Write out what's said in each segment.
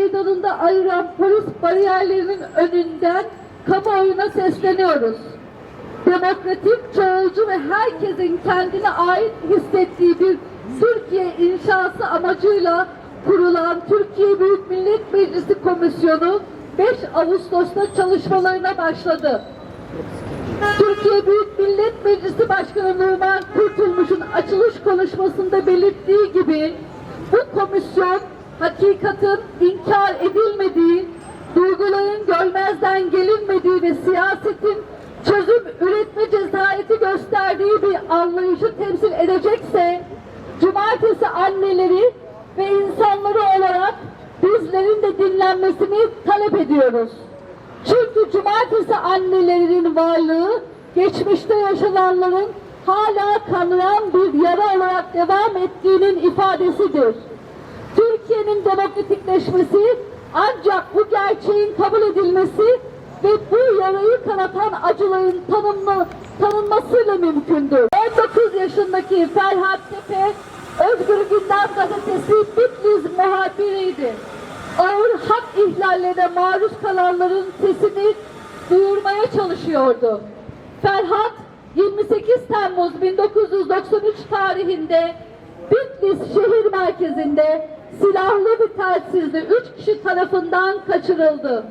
sokaklarında ayıran polis bariyerlerinin önünden kamuoyuna sesleniyoruz. Demokratik, çoğulcu ve herkesin kendine ait hissettiği bir Türkiye inşası amacıyla kurulan Türkiye Büyük Millet Meclisi Komisyonu 5 Ağustos'ta çalışmalarına başladı. Türkiye Büyük Millet Meclisi Başkanı Numan Kurtulmuş'un açılış konuşmasında belirttiği gibi bu komisyon hakikatin görmezden gelinmediği ve siyasetin çözüm üretme cesareti gösterdiği bir anlayışı temsil edecekse, cumartesi anneleri ve insanları olarak bizlerin de dinlenmesini talep ediyoruz. Çünkü cumartesi annelerinin varlığı geçmişte yaşananların hala kanayan bir yara olarak devam ettiğinin ifadesidir. Türkiye'nin demokratikleşmesi ancak bu gerçeğin kabul edilmesi ve bu yarayı kanatan acıların tanımlı, tanınmasıyla mümkündür. 19 yaşındaki Ferhat Tepe, Özgür Gündem Gazetesi Bitlis muhabiriydi ağır hak ihlallerine maruz kalanların sesini duyurmaya çalışıyordu. Ferhat 28 Temmuz 1993 tarihinde Bitlis şehir merkezinde silahlı ve telsizli 3 kişi tarafından kaçırıldı.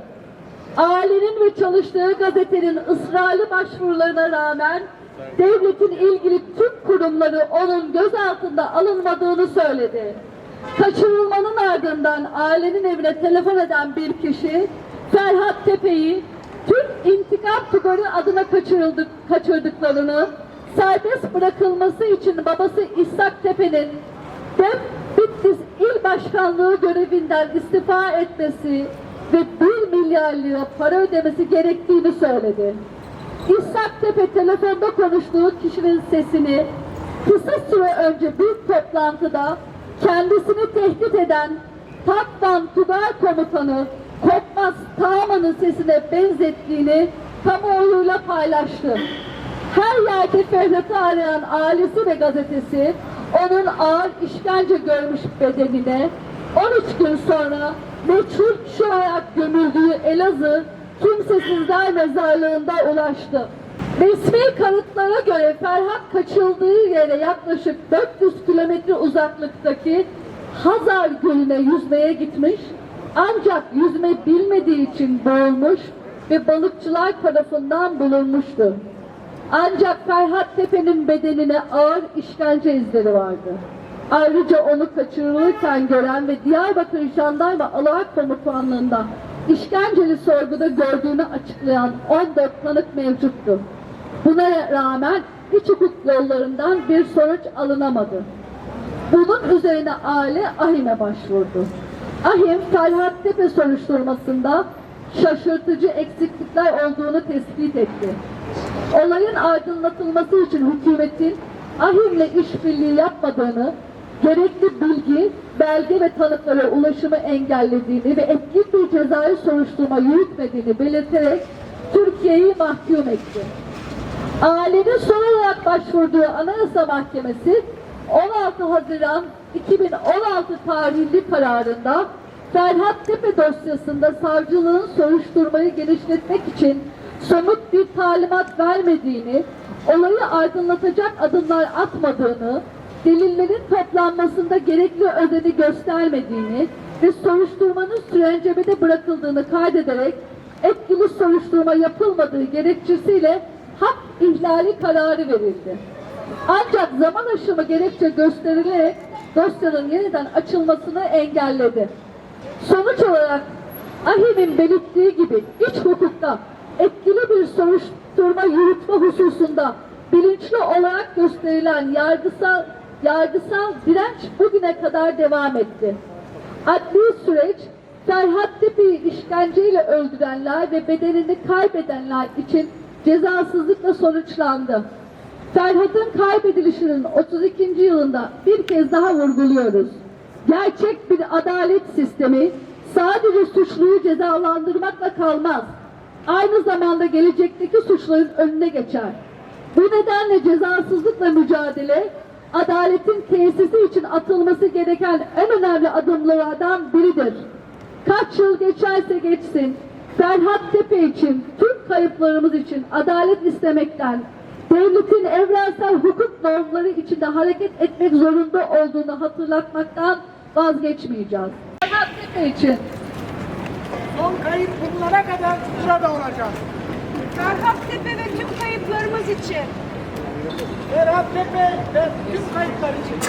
Ailenin ve çalıştığı gazetenin ısrarlı başvurularına rağmen devletin ilgili tüm kurumları onun gözaltında alınmadığını söyledi. Kaçırılmanın ardından ailenin evine telefon eden bir kişi Ferhat Tepe'yi Türk İntikam Tugarı adına kaçırıldık, kaçırdıklarını serbest bırakılması için babası İshak Tepe'nin DEP Bitlis İl Başkanlığı görevinden istifa etmesi ve 1 milyar lira para ödemesi gerektiğini söyledi. İshak Tepe telefonda konuştuğu kişinin sesini kısa süre önce bir toplantıda kendisini tehdit eden Takvan Tugay Komutanı Korkmaz Tağman'ın sesine benzettiğini kamuoyuyla paylaştı. Her yerde Ferhat'ı arayan ailesi ve gazetesi onun ağır işkence görmüş bedenine 13 gün sonra meçhul kişi olarak gömüldüğü Elazığ kimsesizler mezarlığında ulaştı. Resmi kanıtlara göre Ferhat kaçıldığı yere yaklaşık 400 kilometre uzaklıktaki Hazar Gölü'ne yüzmeye gitmiş ancak yüzme bilmediği için boğulmuş ve balıkçılar tarafından bulunmuştu. Ancak Ferhat Tepe'nin bedenine ağır işkence izleri vardı. Ayrıca onu kaçırılırken gören ve Diyarbakır Jandarma Alay Komutanlığı'nda işkenceli sorguda gördüğünü açıklayan 14 tanık mevcuttu. Buna rağmen iç hukuk yollarından bir sonuç alınamadı. Bunun üzerine aile AHİM'e başvurdu. AHİM Ferhat Tepe soruşturmasında şaşırtıcı eksiklikler olduğunu tespit etti. Olayın aydınlatılması için hükümetin AHİM'le işbirliği yapmadığını, gerekli bilgi, belge ve tanıklara ulaşımı engellediğini ve etkin bir cezai soruşturma yürütmediğini belirterek Türkiye'yi mahkum etti. Ailenin son olarak başvurduğu Anayasa Mahkemesi 16 Haziran 2016 tarihli kararında Ferhat Tepe dosyasında savcılığın soruşturmayı genişletmek için somut bir talimat vermediğini, olayı aydınlatacak adımlar atmadığını, delillerin toplanmasında gerekli özeni göstermediğini ve soruşturmanın sürencemede bırakıldığını kaydederek etkili soruşturma yapılmadığı gerekçesiyle hak ihlali kararı verildi. Ancak zaman aşımı gerekçe gösterilerek dosyanın yeniden açılmasını engelledi. Sonuç olarak AHİM'in belirttiği gibi iç hukukta etkili bir soruşturma yürütme hususunda bilinçli olarak gösterilen yargısal yargısal direnç bugüne kadar devam etti. Adli süreç Ferhat Tepe'yi işkenceyle öldürenler ve bedenini kaybedenler için cezasızlıkla sonuçlandı. Ferhat'ın kaybedilişinin 32. yılında bir kez daha vurguluyoruz. Gerçek bir adalet sistemi sadece suçluyu cezalandırmakla kalmaz. Aynı zamanda gelecekteki suçların önüne geçer. Bu nedenle cezasızlıkla mücadele adaletin tesisi için atılması gereken en önemli adımlardan biridir. Kaç yıl geçerse geçsin, Ferhat Tepe için, tüm kayıplarımız için adalet istemekten, devletin evrensel hukuk normları içinde hareket etmek zorunda olduğunu hatırlatmaktan vazgeçmeyeceğiz. Ferhat Tepe için Son kayıp bulunana kadar burada olacağız. Ferhat Tepe ve tüm kayıplarımız için. Ferhat Tepe ve tüm kayıplar için.